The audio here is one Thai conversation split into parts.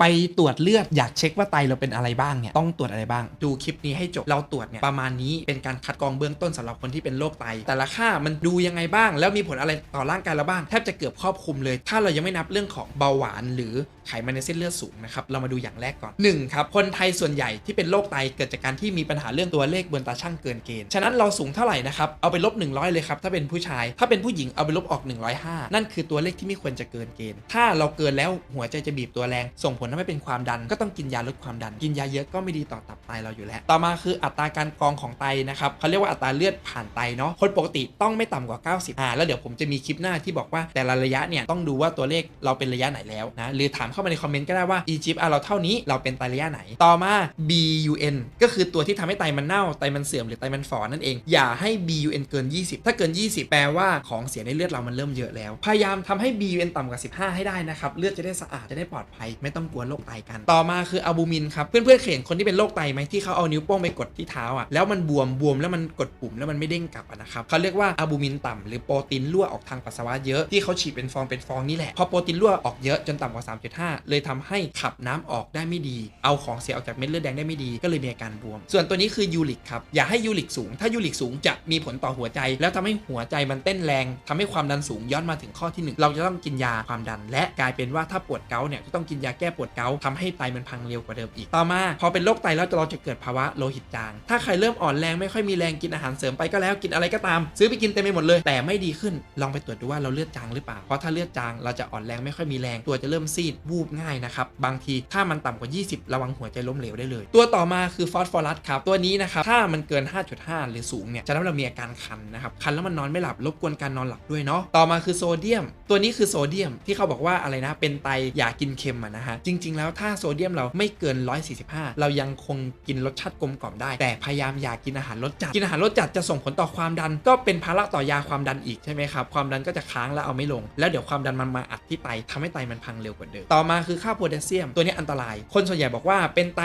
ไปตรวจเลือดอยากเช็คว่าไตเราเป็นอะไรบ้างเนี่ยต้องตรวจอะไรบ้าง ดูคลิปนี้ให้จบเราตรวจเนี่ยประมาณนี้เป็นการคัดกรองเบื้องต้นสำหรับคนที่เป็นโรคไต แต่ละค่ามันดูยังไงบ้าง แล้วมีผลอะไรต่อร่างกายเราบ้างแทบจะเกือบครอบคลุมเลย ถ้าเรายังไม่นับเรื่องของเบาหวาน หรือไขมันในเส้นเลือดสูงนะครับเรามาดูอย่างแรกก่อนหนึ่งครับคนไทยส่วนใหญ่ที่เป็นโรคไตเกิดจากการที่มีปัญหาเรื่องตัวเลขบนตาช่างเกินเกณฑ์ฉะนั้นเราสูงเท่าไหร่นะครับเอาไปลบ 100 เลยครับถ้าเป็นผู้ชาย ถ้าเป็นผู้หญิงเอาไปลบออก 105 นั่นคือตัวเลขที่ไม่ควรจะเกินเกณฑ์ถ้าเราเกินแล้วหัวใจจะบีบตัวแรงส่งผลทำให้เป็นความดันก็ต้องกินยาลดความดัน กินยาเยอะก็ไม่ดีต่อตับไตเราอยู่แล้ว ต่อมาคืออัตราการกรองของไตนะครับเขาเรียกว่าอัตราเลือดผ่านไตเนาะคนปกติต้องไม่ต่ำกว่า 90อ่าแล้วเดี๋ยวผมจะมีคลิปหน้าที่บอกว่าแต่ละระยะเนี่ยต้องดูว่าตัวเลขเราเป็นระยะไหนแล้วนะหรือถามเข้ามาในคอมเมนต์ก็ได้ว่า Egypt อะเราเท่านี้เราเป็นไตระยะไหน ต่อมา BUN ก็คือตัวที่ทำให้ไตมันเน่าไตมันเสื่อมหรือไตมันฝ่อนั่นเอง อย่าให้ BUN เกิน 20 ถ้าเกิน 20 แปลว่าของเสียในเลือดเรามันเริ่มเยอะแล้ว พยายามทำให้ BUN ต่ำกว่า 15 ให้ได้นะครับเลือดจะได้สะอาดจะได้ปลอดภัยไม่ต้องกลัวโรคไตกัน ต่อมาคืออัลบูมินครับ เพื่อนๆเเห็นคนที่เป็นโรคไตไหมที่เขาเอานิ้วโป้งไปกดที่เท้าอะแล้วมันบวมบวมแล้วมันกดปุ่มแล้วมันไม่เด้งกลับะนะครับเขาเรียกว่าอัลบูมินต่ำหรือโปรตีนรั่วออกทางปัสสาวะเยอะที่เขาฉีดเป็นฟองเป็นฟองนี่แหละพอโปรตีนรั่วออกเยอะจนต่ำกว่า 3.5 เลยทำให้ขับน้ำออกได้ไม่ดี เอาของเสียออกจากเม็ดเลือดแดงได้ไม่ดีก็เลยมีอาการบวม ส่วนตัวนี้คือยูริกครับอย่าให้ยูริกสูง ถ้ายูริกสูงจะมีผลต่อหัวใจ แล้วทำให้หัวใจมันเต้นแรงทำให้ความดันสูงย้อนมาถึงข้อที่หนึ่งเราจะต้องกินยาความดัน และกลายเป็นว่าถ้าปวดเกาเนี่ยก็ต้องกินยาแก้ปวดเกาต์ทำให้ไตมันพังเร็วกว่าเดิมอีก ต่อมา พอเป็นโรคไตแล้วเราจะเกิดภาวะโลหิตจาง ถ้าใครเริ่มอ่อนแรงไม่ค่อยมีแรงกินอาหารเสริมไปก็แล้วกินอะไรก็ตาม ซื้อไปกินเต็มไปหมดเลย แต่ไม่ดีขึ้นลองไปตรวจดูว่าเราเลือดจางหรือเปล่า เพราะถ้าเลือดจางเราจะอ่อนแรงไม่ค่อยมีแรงตัวจะเริ่มซีดวูบง่ายนะครับบางทีถ้ามันต่ำกว่า 20 ระวังหัวใจล้มเหลวได้เลย ตัวต่อมาคือฟอสฟอรัสครับตัวนี้นะครับถ้ามันเกิน 5.5 หรือสูงเนี่ยจะทำให้เรามีอาการคันนะครับคันแล้วมันนอนไม่หลับรบกวนการนอนหลับด้วยเนาะต่อมาคือโซเดียม ตัวนี้คือโซเดียมที่เขาบอกว่าอะไรนะเป็นไตอย่ากินเค็มอะนะฮะจริง ๆ แล้วถ้าโซเดียมเราไม่เกิน 145 เรายังคงกินรสชาติกลมกล่อมได้ แต่พยายามอย่ากินอาหารรสจัด กินอาหารรสจัดจะส่งผลต่อความดัน ก็เป็นภาระต่อยาความดันอีกใช่ไหมครับ ความดันก็จะค้างแล้วเอาไม่ลง แล้วเดี๋ยวความดันมันมาอัดที่ไตทำให้ไตมันพังเร็วกว่าเดิม ต่อมาคือค่าโพแทสเซียม ตัวนี้อันตราย คนส่วนใหญ่บอกว่าเป็นไต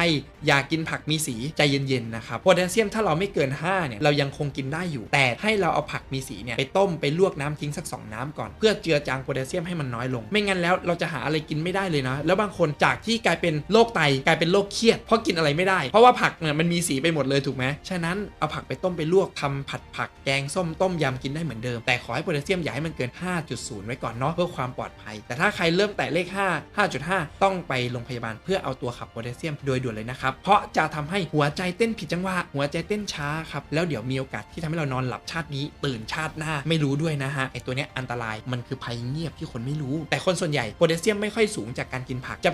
อย่ากินผักมีสีใจเย็นๆนะครับ โพแทสเซียมถ้าเราไม่เกิน 5 เนี่ย เรายังคงกินได้อยู่ แต่ให้เราเอาผักมีสีเนี่ยไปต้มไปลวกน้ำทิ้งสัก 2 น้ำก่อน เพื่อเจือจางโพแทสเซียมให้มันน้อยลง ไม่งั้นแล้วเราจะหาอะไรกินไม่ได้เลยนะ แล้วบางคนจากที่กลายเป็นโรคไตกลายเป็นโรคเครียดเพราะกินอะไรไม่ได้ เพราะว่าผักเนี่ยมันมีสีไปหมดเลยถูกไหมฉะนั้นเอาผักไปต้มไปลวกทำผัดผักแกงส้มต้มยำกินได้เหมือนเดิม แต่ขอให้โพแทสเซียมอย่าให้มันเกิน 5.0 ไว้ก่อนเนาะเพื่อความปลอดภัย แต่ถ้าใครเริ่มแตะเลข 5 5.5 ต้องไปโรงพยาบาลเพื่อเอาตัวขับโพแทสเซียมโดยด่วนเลยนะครับเพราะจะทำให้หัวใจเต้นผิดจังหวะหัวใจเต้นช้าครับแล้วเดี๋ยวมีโอกาสที่ทำให้เรานอนหลับชาตินี้ ตื่นชาติหน้าไม่รู้ด้วยนะฮะไอตัวเนี้ยอันตรายมันคือภัยเงียบที่คนไม่รู้ แต่คนส่วนใหญ่โพแทสเซียมไม่ค่อยสูงจากการกินผักจะไป